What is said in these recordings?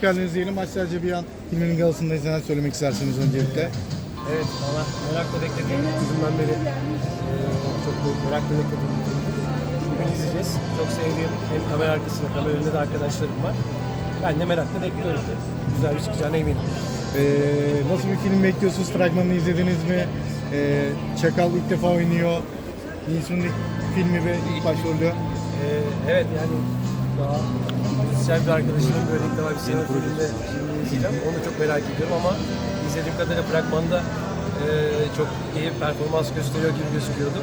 hoş geldiniz diyelim. Aç sadece bir an filminin galasındayız. Neler söylemek istersiniz öncelikle? Evet, valla merakla beklediğim kızımdan beri eee, çok merakla beklediğim bir izleyeceğiz. Çok sevdiğim hem kamera arkasında, kamera önünde de arkadaşlarım var. Ben de merakla bekliyorum. Güzel bir çıkacağına eminim. Ee, nasıl bir film bekliyorsunuz? Fragmanını izlediniz mi? Ee, Çakal ilk defa oynuyor. Nisun'un ilk filmi ve ilk başrolü. Eee, evet yani daha müzisyen bir arkadaşımın böyle ilk defa bir sinema filminde izleyeceğim. Onu çok merak ediyorum ama izlediğim kadarıyla fragmanda eee, çok iyi performans gösteriyor gibi gözüküyordu.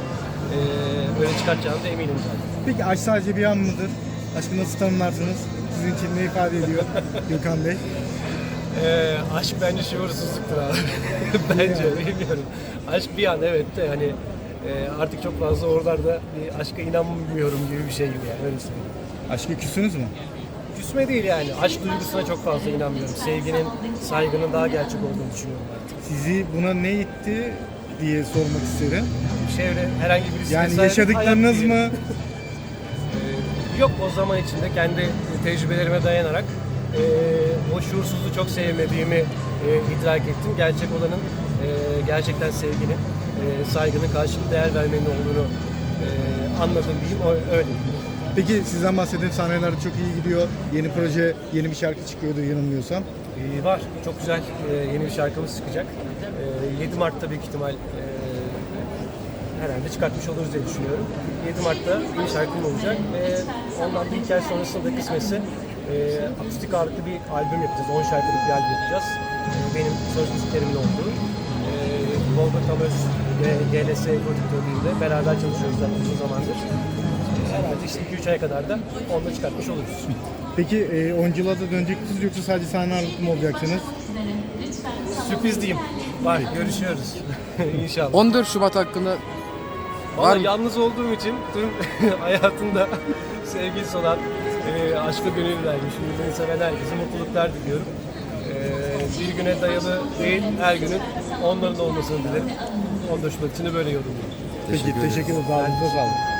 Eee böyle çıkartacağını da eminim zaten. Peki aşk sadece bir an mıdır? Aşkı nasıl tanımlarsınız? Sizin için ne ifade ediyor Gökhan Bey? Ee, aşk bence şuursuzluktur abi. bence bilmiyorum. Aşk bir an evet de hani e, artık çok fazla oralarda bir aşka inanmıyorum gibi bir şey gibi yani öyle söyleyeyim. Aşkı küsünüz mü? Küsme değil yani. Aşk duygusuna çok fazla inanmıyorum. Sevginin, saygının daha gerçek olduğunu düşünüyorum artık. Sizi buna ne itti diye sormak isterim. Çevre herhangi birisi Yani vesaire yaşadıklarınız hayat mı? Ee, yok o zaman içinde kendi tecrübelerime dayanarak e, o şuursuzluğu çok sevmediğimi e, idrak ettim. Gerçek olanın e, gerçekten sevginin, e, saygının karşılık değer vermenin olduğunu e, anladım diyeyim. O, öyle. Peki sizden bahsedin sahneler çok iyi gidiyor. Yeni proje, yeni bir şarkı çıkıyordu yanılmıyorsam. Ee, var. Çok güzel e, yeni bir şarkımız çıkacak. E, 7 Mart'ta büyük ihtimal e, herhalde çıkartmış oluruz diye düşünüyorum. 7 Mart'ta bir şarkım olacak ve ondan bir iki sonrasında da kısmetse e, akustik ağırlıklı bir albüm yapacağız. 10 şarkılık bir albüm yapacağız. E, benim söz müziklerimin olduğu. E, Volga Tamöz ve GLS prodüktörlüğünde beraber çalışıyoruz zaten uzun zamandır. Herhalde işte 2-3 aya kadar da onu çıkartmış oluruz. Peki e, oyunculuğa da dönecek misiniz yoksa sadece sahne ağırlıklı mı olacaksınız? Sürpriz diyeyim. Var, görüşüyoruz. İnşallah. 14 Şubat hakkında Var mı? yalnız olduğum için tüm hayatında sevgilisi olan, e, aşka gönül vermiş, birbirini seven herkese mutluluklar diliyorum. E, bir güne dayalı değil, her günün onların olmasını dilerim. 14 Şubat için de böyle yorumluyorum. Peki teşekkür ederim. Ağzınıza sağlık.